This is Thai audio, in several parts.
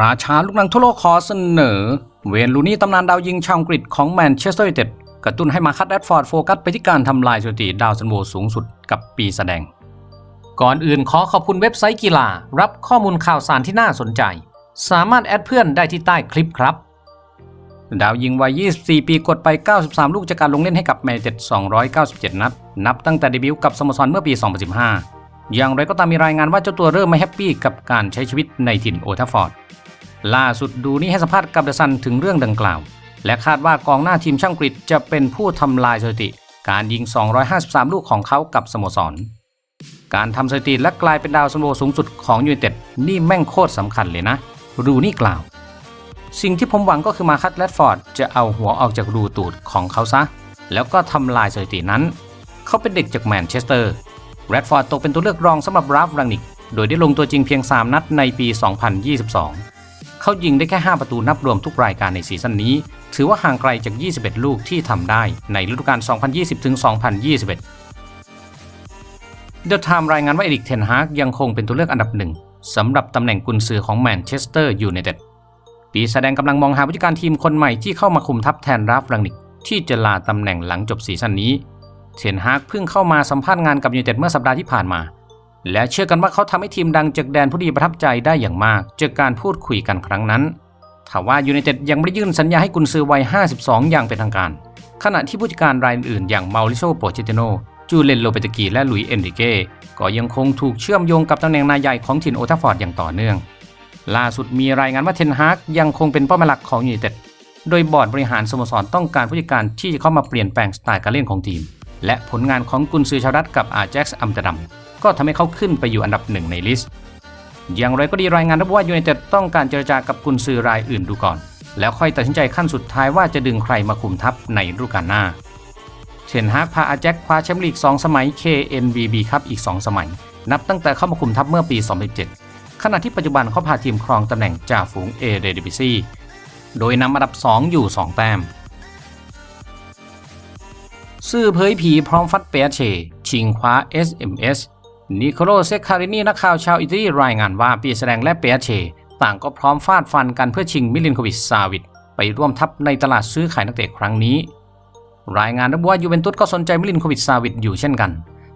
ราชาลูกหนังทั่วโลกขอเสนอ เวนลูนี่ตำนานดาวยิงชาวอังกฤษของแมนเชสเตอร์ยูไนเต็ดกระตุ้นให้มาคัดแรดฟอร์ดโฟกัสไปที่การทำลายสถิติดาวซันโวสูงสุดกับปีแสดง ก่อนอื่นขอขอบคุณเว็บไซต์กีฬา รับข้อมูลข่าวสารที่น่าสนใจ สามารถแอดเพื่อนได้ที่ใต้คลิปครับ ดาวยิงวัย 24 ปีกดไป 93 ลูกจากการลงเล่นให้กับแมนยูไนเต็ด297 นัด นับตั้งแต่เดบิวต์กับสโมสรเมื่อปี 2015 อย่างไรก็ตามมีรายงานว่าเจ้าตัวเริ่มไม่แฮปปี้กับการใช้ชีวิตในถิ่นโอทัฟฟอร์ด ล่าสุดดูนี่ให้สัมภาษณ์กับเดอะซันถึงเรื่องดังกล่าว และคาดว่ากองหน้าทีมช่างกฤษจะเป็นผู้ทำลายสถิติ การยิง 253 ลูกของเขากับสโมสร การทำสถิติและกลายเป็นดาวซันโวสูงสุดของยูไนเต็ดนี่แม่งโคตรสำคัญเลยนะ รูนี่กล่าว สิ่งที่ผมหวังก็คือมาคัตแรดฟอร์ดจะเอาหัวออกจากรูตูดของเขาซะ แล้วก็ทำลายสถิตินั้น เขาเป็นเด็กจากแมนเชสเตอร์แรดฟอร์ดตกเป็นตัวเลือกรองสำหรับราฟรังนิก โดยได้ลงตัวจริงเพียง 3 นัดในปี 2022 เขายิงได้แค่ 5 ประตูนับรวมทุกรายการในซีซั่นนี้ ถือว่าห่างไกลจาก 21 ลูกที่ทำได้ในฤดูกาล 2020-2021 เดอะไทม์รายงานว่าเอริกเทนฮากยังคงเป็นตัวเลือกอันดับหนึ่งสำหรับตำแหน่งกุนซือของแมนเชสเตอร์ยูไนเต็ดปีแสดงกำลังมองหาผู้จัดการทีมคนใหม่ที่เข้ามาคุมทัพแทนราฟรังนิกที่จะลาตำแหน่งหลังจบซีซั่นนี้ เทนฮากเพิ่งเข้ามาสัมภาษณ์งานกับยูไนเต็ดเมื่อสัปดาห์ที่ผ่านมา และเชื่อกันว่าเขาทำให้ทีมดังจากแดนผู้ดีประทับใจได้อย่างมากจากการพูดคุยกันครั้งนั้นถ้าว่ายูไนเต็ดยังไม่ได้ยื่นสัญญาให้กุนซือวัย 52 อย่างเป็นทางการ ขณะที่ผู้จัดการรายอื่นอย่างเมาริโชโปเชติโน จูเลนโลเปตกีและหลุยเอนริเก้ก็ยังคงถูกเชื่อมโยงกับตำแหน่งนายใหญ่ของถิ่นโอทัฟฟอร์ดอย่างต่อเนื่อง ล่าสุดมีรายงานว่าเทนฮากยังคงเป็นเป้าหมายหลักของยูไนเต็ด โดยบอร์ดบริหารสโมสรต้องการผู้จัดการที่จะเข้ามาเปลี่ยนแปลงสไตล์การเล่นของทีม และผลงานของกุนซือชาวรัฐกับอาแจ็กซ์อัมเตอร์ดัม ก็ทำให้เขาขึ้นไปอยู่อันดับหนึ่งในลิสต์ อย่างไรก็ดีรายงานระบุว่ายูไนเต็ดต้องการเจรจากับกุนซือรายอื่นดูก่อน แล้วค่อยตัดสินใจขั้นสุดท้ายว่าจะดึงใครมาคุมทัพในฤดูกาลหน้าเทนฮากพาอาแจ็คคว้าแชมป์ลีก 2 สมัย KNVB ครับอีก 2 สมัย นับตั้งแต่เข้ามาคุมทัพเมื่อปี 2017 ขณะที่ปัจจุบันเขาพาทีมครองตำแหน่งจ่าฝูงเอเดดิบิซีโดยนำอันดับ 2 อยู่ 2 แต้ม ซื่อเผยผีพร้อมฟัดเปียเช ชิงคว้า SMS นิโคโลเซคคารินีนักข่าวชาวอิตาลีรายงานว่าปีแสดงและเปียเชต่างก็พร้อมฟาดฟันกันเพื่อชิงมิลินโควิชซาวิดไปร่วมทัพในตลาดซื้อขายนักเตะครั้งนี้ รายงานระบุว่ายูเวนตุสก็สนใจมิลินโควิชซาวิดอยู่เช่นกัน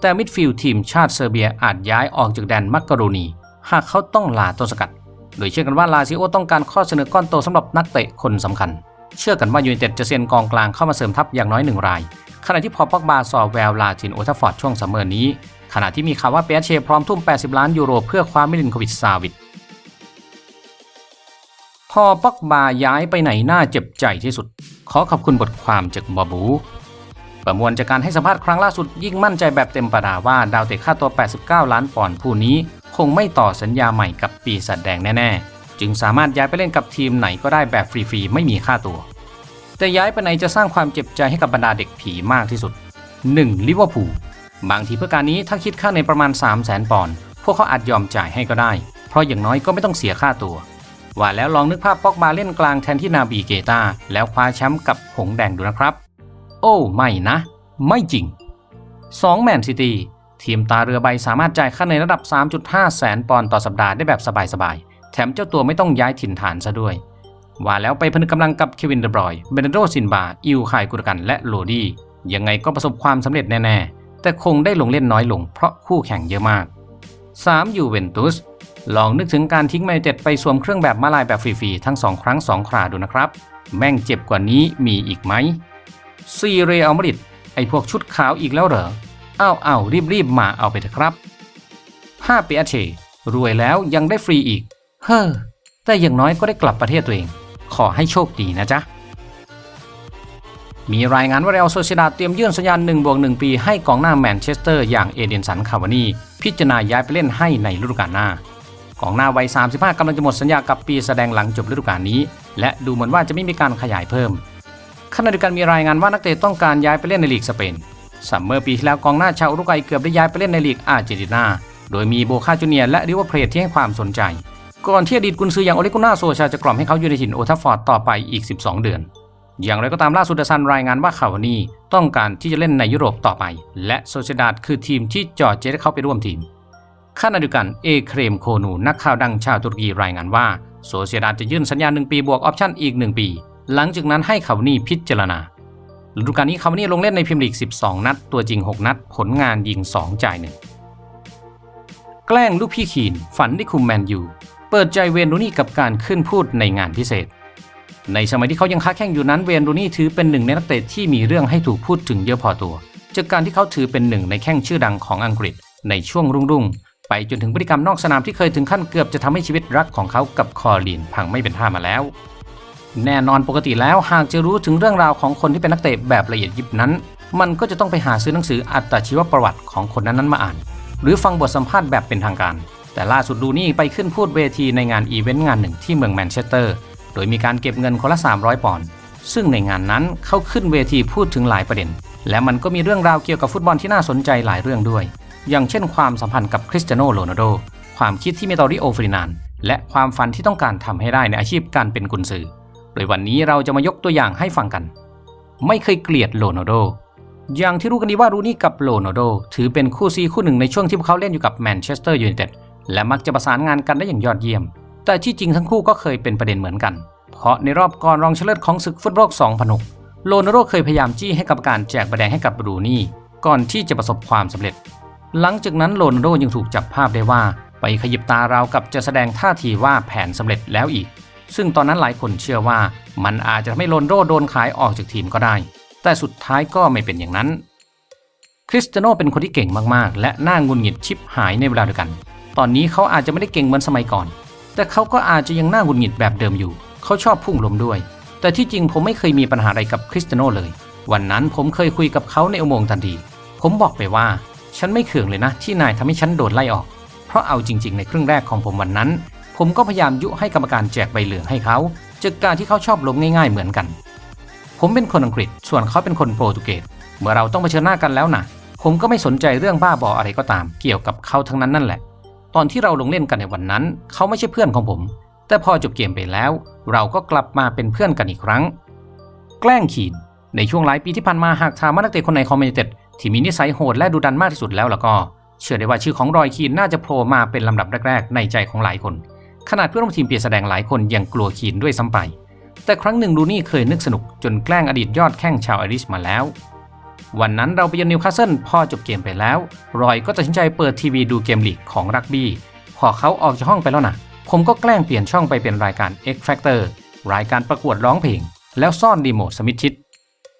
แต่มิดฟิลด์ทีมชาติเซอร์เบียอาจย้ายออกจากแดนมักกะโรนี หากเขาต้องลาต้นสกัด โดยเชื่อกันว่าลาซิโอต้องการข้อเสนอก้อนโตสำหรับนักเตะคนสำคัญ เชื่อกันว่ายูไนเต็ดจะเซ็นกองกลางเข้ามาเสริมทัพอย่างน้อยหนึ่งราย ขณะที่พอปอกบาสอแววลาทินโอทัฟฟอร์ดช่วงซัมเมอร์นี้ ขณะที่มีข่าวว่าเปียเชพร้อมทุ่ม 80 ล้านยูโรเพื่อคว้ามิลินโควิชซาวิดพอปอกบาย้ายไปไหนน่าเจ็บใจที่สุด ขอขอบคุณบทความจากบอบู ประมวลจากการให้สัมภาษณ์ครั้งล่าสุดยิ่งมั่นใจแบบเต็มประดาว่าดาวเตะค่าตัว 89 ล้านปอนด์ผู้นี้ คงไม่ต่อสัญญาใหม่กับปีศาจแดงแน่ๆ จึงสามารถย้ายไปเล่นกับทีมไหนก็ได้แบบฟรีๆ ไม่มีค่าตัว แต่ย้ายไปไหนจะสร้างความเจ็บใจให้กับบรรดาเด็กผีมากที่สุด 1. ลิเวอร์พูล บางทีเพื่อการนี้ถ้าคิดค่าในประมาณ 3 0 0 0 0 0 ปอนด์พวกเขาอาจยอมจ่ายให้ก็ได้ เพราะอย่างน้อยก็ไม่ต้องเสียค่าตัว ว่าแล้วลองนึกภาพป็อกบาเล่นกลางแทนที่นาบีเกตาแล้วคว้าแชมป์กับหงแดงดูนะครับ โอ้ไม่นะ ไม่จริง 2. แมนซิตี้ทีมตาเรือใบสามารถจ่ายค่าในระดับ 3.5 แสนปอนด์ต่อสัปดาห์ได้แบบสบายๆ แถมเจ้าตัวไม่ต้องย้ายถิ่นฐานซะด้วย ว่าแล้วไปพนึกกำลังกับเควินเดบรอย เบนโดซินบา อิวคายกุรกัน และโลดี้ ยังไงก็ประสบความสำเร็จแน่ๆ แต่คงได้ลงเล่นน้อยลงเพราะคู่แข่งเยอะมาก 3. ยูเวนตุสลองนึกถึงการทิ้งแมนเต็ดไปสวมเครื่องแบบมาลายแบบฟรีๆทั้ง2ครั้ง2คราดูนะครับ แม่งเจ็บกว่านี้มีอีกไหม 4. เรอัลมาดริดไอพวกชุดขาวอีกแล้วเหรออ้าวอ้าวรีบรีบๆมาเอาไปเถอะครับ 5. เปียเชรวยแล้วยังได้ฟรีอีก เฮ้อแต่อย่างน้อยก็ได้กลับประเทศตัวเอง ขอให้โชคดีนะจ๊ะ มีรายงานว่าเรอัลโซเชดาเตรียมยื่นสัญญาณ1บวก1ปี ให้กองหน้าแมนเชสเตอร์อย่างเอเดนสันคาวานีพิจารณาย้ายไปเล่นให้ในฤดูกาลหน้ากองหน้าวัย 35กำลังจะหมดสัญญากับปีแสดงหลังจบฤดูกาลนี้ และดูเหมือนว่าจะไม่มีการขยายเพิ่มขณะเดียวกันมีรายงานว่านักเตะต้องการย้ายไปเล่นในลีกสเปนซัมเมอร์ปีที่แล้วกองหน้าชาวอุรุกวัยเกือบได้ย้ายไปเล่นในลีกอาร์เจนตินา โดยมีโบคาจูเนียและริเวอเพลทที่ให้ความสนใจ ก่อนที่อดีตกุนซืออย่างโอเลกุน่าโซชาจะกล่อมให้เขาอยู่ในถิ่นโอทัฟฟอร์ดต่อไปอีก 12 เดือน อย่างไรก็ตามล่าสุดซันรายงานว่าคาวานีต้องการที่จะเล่นในยุโรปต่อไป และโซเชดาดคือทีมที่จอร์เจได้เข้าไปร่วมทีมขณะเดียวกันเอเครมโคนูนักข่าวดังชาวตุรกีรายงานว่าโซเซียดาดจะยื่นสัญญา 1 ปีบวกออปชั่นอีก 1 ปี หลังจากนั้นให้คาวานีพิจารณาฤดูกาลนี้คาวานีลงเล่นในพรีเมียร์ลีก 12 นัด ตัวจริง 6 นัด ผลงานยิง 2 จ่าย1แกล้งลูกพี่ขีนฝันได้คุมแมนยูเปิดใจเวนรูนี่กับการขึ้นพูดในงานพิเศษ ในสมัยที่เขายังค้าแข่งอยู่นั้นเวนรูนี่ถือเป็นหนึ่งในนักเตะที่มีเรื่องให้ถูกพูดถึงเยอะพอตัว จากการที่เขาถือเป็นหนึ่งในแข้งชื่อดังของอังกฤษ ในช่วงรุ่งๆ ไปจนถึงพฤติกรรมนอกสนามที่เคยถึงขั้นเกือบจะทำให้ชีวิตรักของเขากับคอลีนพังไม่เป็นท่ามาแล้ว แน่นอนปกติแล้วหากจะรู้ถึงเรื่องราวของคนที่เป็นนักเตะแบบละเอียดยิบนั้น มันก็จะต้องไปหาซื้อหนังสืออัตชีวประวัติของคนนั้นๆมาอ่าน หรือฟังบทสัมภาษณ์แบบเป็นทางการแต่ล่าสุดดูนี่ไปขึ้นพูดเวทีในงานอีเวนต์งานหนึ่งที่เมืองแมนเชสเตอร์ ดยมีการเก็บเงินคนละ 300 ปอนด์ซึ่งในงานนั้นเขาขึ้นเวทีพูดถึงหลายประเด็น และมันก็มีเรื่องราวเกี่ยวกับฟุตบอลที่น่าสนใจหลายเรื่องด้วย อย่างเช่นความสัมพันธ์กับคริสเตียโนโรนัลโด ความคิดที่มีต่อริโอฟรินาน และความฝันที่ต้องการทำให้ได้ในอาชีพการเป็นกุนซือ โดยวันนี้เราจะมายกตัวอย่างให้ฟังกัน ไม่เคยเกลียดโรนัลโด อย่างที่รู้กันดีว่ารูนี่กับโรนัลโด ถือเป็นคู่ซีคู่หนึ่งในช่วงที่พวกเขาเล่นอยู่กับแมนเชสเตอร์ยูไนเต็ดและมักจะประสานงานกันได้อย่างยอดเยี่ยม แต่ที่จริงทั้งคู่ก็เคยเป็นประเด็นเหมือนกัน เพราะในรอบก่อนรองชนะเลิศของศึกฟุตบอล2006โรนัลโดเคยพยายามจี้ให้กรรมการแจกใบแดงให้กับบรูนี่ ก่อนที่จะประสบความสำเร็จ หลังจากนั้นโรนัลโดยังถูกจับภาพได้ว่า ไปขยิบตาราวกับจะแสดงท่าทีว่าแผนสำเร็จแล้วอีก ซึ่งตอนนั้นหลายคนเชื่อว่า มันอาจจะทำให้โรนัลโดโดนขายออกจากทีมก็ได้ แต่สุดท้ายก็ไม่เป็นอย่างนั้นคริสเตโนเป็นคนที่เก่งมาก ๆ และน่างุนหงิดชิบหายในเวลาเดียวกัน ตอนนี้เขาอาจจะไม่ได้เก่งเหมือนสมัยก่อน แต่เขาก็อาจจะยังน่าหงุนหงิดแบบเดิมอยู่ เขาชอบพุ่งลมด้วย แต่ที่จริงผมไม่เคยมีปัญหาอะไรกับคริสเตโนเลย วันนั้นผมเคยคุยกับเขาในอุโมงค์ทันที ผมบอกไปว่า ฉันไม่เคืองเลยนะที่นายทำให้ฉันโดนไล่ออก เพราะเอาจริง ๆ ในครึ่งแรกของผมวันนั้น ผมก็พยายามยุให้กรรมการแจกใบเหลืองให้เขาจากการที่เขาชอบล้มง่ายๆเหมือนกัน ผมเป็นคนอังกฤษ ส่วนเขาเป็นคนโปรตุเกส เมื่อเราต้องเผชิญหน้ากันแล้วนะผมก็ไม่สนใจเรื่องบ้าบออะไรก็ตาม เกี่ยวกับเขาทั้งนั้นนั่นแหละ ตอนที่เราลงเล่นกันในวันนั้น เขาไม่ใช่เพื่อนของผม แต่พอจบเกมไปแล้ว เราก็กลับมาเป็นเพื่อนกันอีกครั้ง แกล้งขีนในช่วงหลายปีที่ผ่านมาหากถามว่านักเตะคนไหนคอมเมนเต็ดที่มีนิสัยโหดและดุดันมากที่สุดแล้วแล้วก็ เชื่อได้ว่าชื่อของรอยคีนน่าจะโผล่มาเป็นลำดับแรกๆในใจของหลายคน ขนาดเพื่อนร่วมทีมเปียแสดงหลายคนยังกลัวคีนด้วยซ้ำไป แต่ครั้งหนึ่งลูนี่เคยนึกสนุกจนแกล้งอดีตยอดแข้งชาวไอริชมาแล้ว วันนั้นเราไปเยือนนิวคาสเซิลพอจบเกมไปแล้ว รอยก็ตัดสินใจเปิดทีวีดูเกมลีกของรักบี้ พอเขาออกจากห้องไปแล้วนะผมก็แกล้งเปลี่ยนช่องไปเป็นรายการ X Factor รายการประกวดร้องเพลง แล้วซ่อนรีโมทสมิธชิด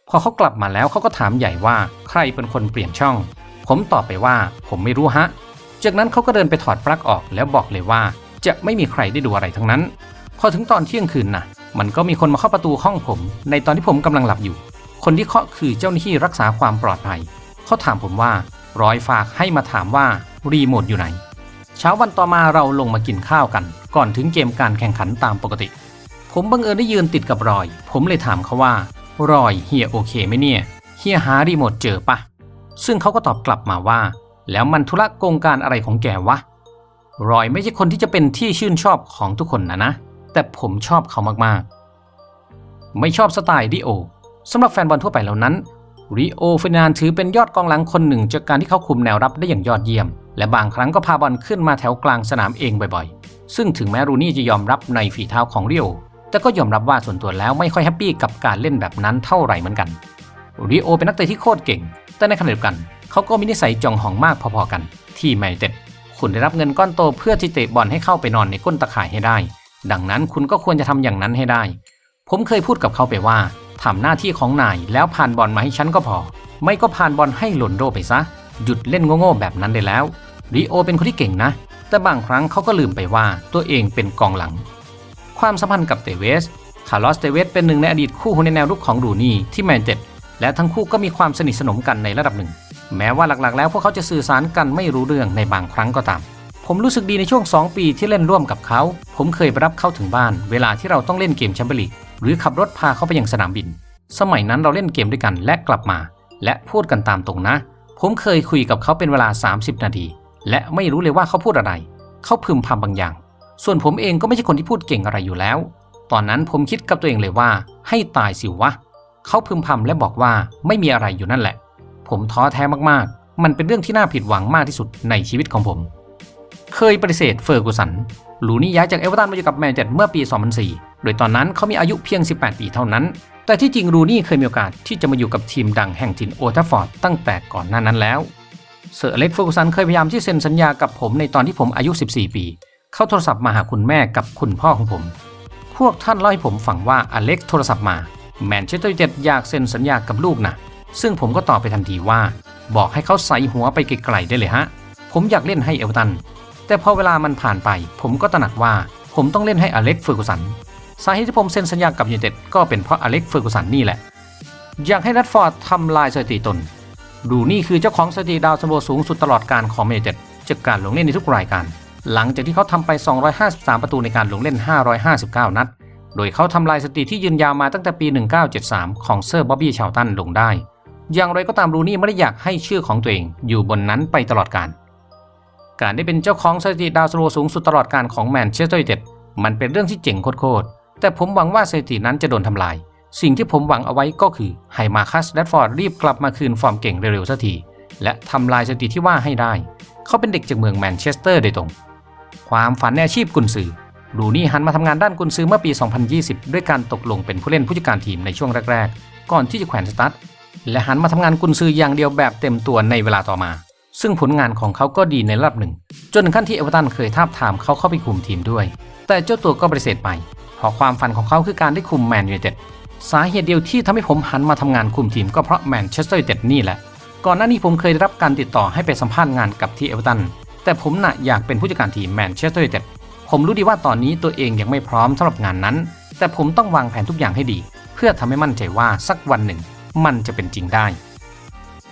พอเขากลับมาแล้วเขาก็ถามใหญ่ว่าใครเป็นคนเปลี่ยนช่อง ผมตอบไปว่าผมไม่รู้ฮะ จากนั้นเขาก็เดินไปถอดปลั๊กออกแล้วบอกเลยว่า จะไม่มีใครได้ดูอะไรทั้งนั้น พอถึงตอนเที่ยงคืนนะมันก็มีคนมาเคาประตูห้องผม ในตอนที่ผมกำลังหลับอยู่ คนที่เคาะคือเจ้าหน้าที่รักษาความปลอดภัย เขาถามผมว่ารอยฝากให้มาถามว่ารีโมทอยู่ไหน เช้าวันต่อมาเราลงมากินข้าวกัน ก่อนถึงเกมการแข่งขันตามปกติ ผมบังเอิญได้ยืนติดกับรอย ผมเลยถามเขาว่ารอยเฮียโอเคไหมเนี่ยเฮียหารีโมทเจอปะซึ่งเขาก็ตอบกลับมาว่า แล้วมันธุระโกงการอะไรของแกวะรอยไม่ใช่คนที่จะเป็นที่ชื่นชอบของทุกคนนะนะ แต่ผมชอบเขามากๆ ไม่ชอบสไตล์ริโอ สำหรับแฟนบอลทั่วไปเหล่านั้นริโอเฟรนานถือเป็นยอดกองหลังคนหนึ่ง จากการที่เขาคุมแนวรับได้อย่างยอดเยี่ยม และบางครั้งก็พาบอลขึ้นมาแถวกลางสนามเองบ่อยๆ ซึ่งถึงแม้รูนี่จะยอมรับในฝีเท้าของริโอแต่ก็ยอมรับว่าส่วนตัวแล้วไม่ค่อยแฮปปี้กับการเล่นแบบนั้นเท่าไหร่เหมือนกันริโอเป็นนักเตะที่โคตรเก่ง แต่ในขณะเดียวกัน เขาก็มีนิสัยจองหองมากพอๆกัน ที่แมนเต็ดคุณได้รับเงินก้อนโตเพื่อที่เตะบอลให้เข้าไปนอนในก้นตะข่ายให้ได้ ดังนั้นคุณก็ควรจะทำอย่างนั้นให้ได้ ผมเคยพูดกับเขาไปว่า ทำหน้าที่ของนายแล้วผ่านบอลมาให้ฉันก็พอ ไม่ก็ผ่านบอลให้หล่นโดไปซะ หยุดเล่นโง่ๆแบบนั้นได้แล้วริโอเป็นคนที่เก่งนะ แต่บางครั้งเขาก็ลืมไปว่าตัวเองเป็นกองหลัง ความสัมพันธ์กับเตเวส คาร์ลอสเตเวสเป็นหนึ่งในอดีตคู่หูในแนวรุกของรูนี่ที่แมนเต็ดและทั้งคู่ก็มีความสนิทสนมกันในระดับหนึ่ง แม้ว่าหลักๆ แล้วพวกเขาจะสื่อสารกันไม่รู้เรื่องในบางครั้งก็ตาม ผมรู้สึกดีในช่วง 2 ปีที่เล่นร่วมกับเขา ผมเคยไปรับเขาถึงบ้าน เวลาที่เราต้องเล่นเกมแชมเปี้ยนลีก หรือขับรถพาเขาไปยังสนามบิน สมัยนั้นเราเล่นเกมด้วยกันและกลับมา และพูดกันตามตรงนะ ผมเคยคุยกับเขาเป็นเวลา 30 นาที และไม่รู้เลยว่าเขาพูดอะไร เขาพึมพำบางอย่าง ส่วนผมเองก็ไม่ใช่คนที่พูดเก่งอะไรอยู่แล้ว ตอนนั้นผมคิดกับตัวเองเลยว่า ให้ตายสิวะ เขาพึมพำและบอกว่าไม่มีอะไรอยู่นั่นแหละ ผมท้อแท้มากๆ มันเป็นเรื่องที่น่าผิดหวังมากที่สุดในชีวิตของผม เคยปฏิเสธเฟอร์กูสัน ลูนี่ย้ายจากเอเวอร์ตันมาอยู่กับแมนเชสเตอร์เมื่อปี 2004 โดยตอนนั้นเขามีอายุเพียง 18 ปีเท่านั้น แต่ที่จริงรูนี่เคยมีโอกาสที่จะมาอยู่กับทีมดังแห่งถิ่นโอทัฟฟอร์ดตั้งแต่ก่อนหน้านั้นแล้ว เซอร์เล็กเฟอร์กูสันเคยพยายามที่เซ็นสัญญากับผมในตอนที่ผมอายุ 14 ปี เขาโทรศัพท์มาหาคุณแม่กับคุณพ่อของผม พวกท่านเล่าให้ผมฟังว่าอเล็กซ์โทรศัพท์มาแมนเชสเตอร์ยูไนเต็ดอยากเซ็นสัญญากับลูกนะซึ่งผมก็ตอบไปทันทีว่า บอกให้เขาใส่หัวไปไกลๆได้เลยฮะ ผมอยากเล่นให้เอเวอร์ตัน แต่พอเวลามันผ่านไป ผมก็ตระหนักว่าผมต้องเล่นให้อเล็กเฟอร์กูสันสาเหตุที่ผมเซ็นสัญญากับยูไนเต็ดก็เป็นเพราะอเล็กเฟอร์กูสันนี่แหละ อยากให้รัดฟอร์ดทำลายสถิติตน ดูนี่คือเจ้าของสถิติดาวซันโบสูงสุดตลอดการของแมเชสเตอร์จากการลงเล่นในทุกรายการ หลังจากที่เขาทำไป 253 ประตูในการลงเล่น 559 นัด โดยเขาทำลายสถิติที่ยืนยาวมาตั้งแต่ปี 1973 ของเซอร์บ๊อบบี้ชาวตันลงได้ อย่างไรก็ตามรูนี่ไม่ได้อยากให้ชื่อของตัวเองอยู่บนนั้นไปตลอดการ การได้เป็นเจ้าของสถิติดาวซันโบสูงสุดตลอดการของแมนเชสเตอร์ยูไนเต็ดมันเป็นเรื่องที่เจ๋งโคตรๆแต่ผมหวังว่าสถิตินั้นจะโดนทำลาย สิ่งที่ผมหวังเอาไว้ก็คือให้มาคัสแรดฟอร์ดรีบกลับมาคืนฟอร์มเก่งเร็วๆสักทีและทำลายสถิติที่ว่าให้ได้ เขาเป็นเด็กจากเมืองแมนเชสเตอร์โดยตรง ความฝันในอาชีพกุนซือรูนี่หันมาทำงานด้านกุนซือเมื่อปี 2020 ด้วยการตกลงเป็นผู้เล่นผู้จัดการทีมในช่วงแรกๆ ก่อนที่จะแขวนสตาร์ทและหันมาทำงานกุนซืออย่างเดียวแบบเต็มตัวในเวลาต่อมา ซึ่งผลงานของเขาก็ดีในระดับหนึ่ง จนถึงขั้นที่เอเวอร์ตันเคยทาบทามเขาเข้าไปคุมทีมด้วย แต่เจ้าตัวก็ปฏิเสธไปเพราะความฝันของเขาคือการได้คุมแมนยูไนเต็ดสาเหตุเดียวที่ทำให้ผมหันมาทำงานคุมทีมก็เพราะแมนเชสเตอร์ยูไนเต็ดนี่แหละ ก่อนหน้านี้ผมเคยได้รับการติดต่อให้ไปสัมภาษณ์งานกับที่เอเวอร์ตัน แต่ผมน่ะอยากเป็นผู้จัดการทีมแมนเชสเตอร์ยูไนเต็ด ผมรู้ดีว่าตอนนี้ตัวเองยังไม่พร้อมสำหรับงานนั้น แต่ผมต้องวางแผนทุกอย่างให้ดี เพื่อทำให้มั่นใจว่าสักวันหนึ่ง มันจะเป็นจริงได้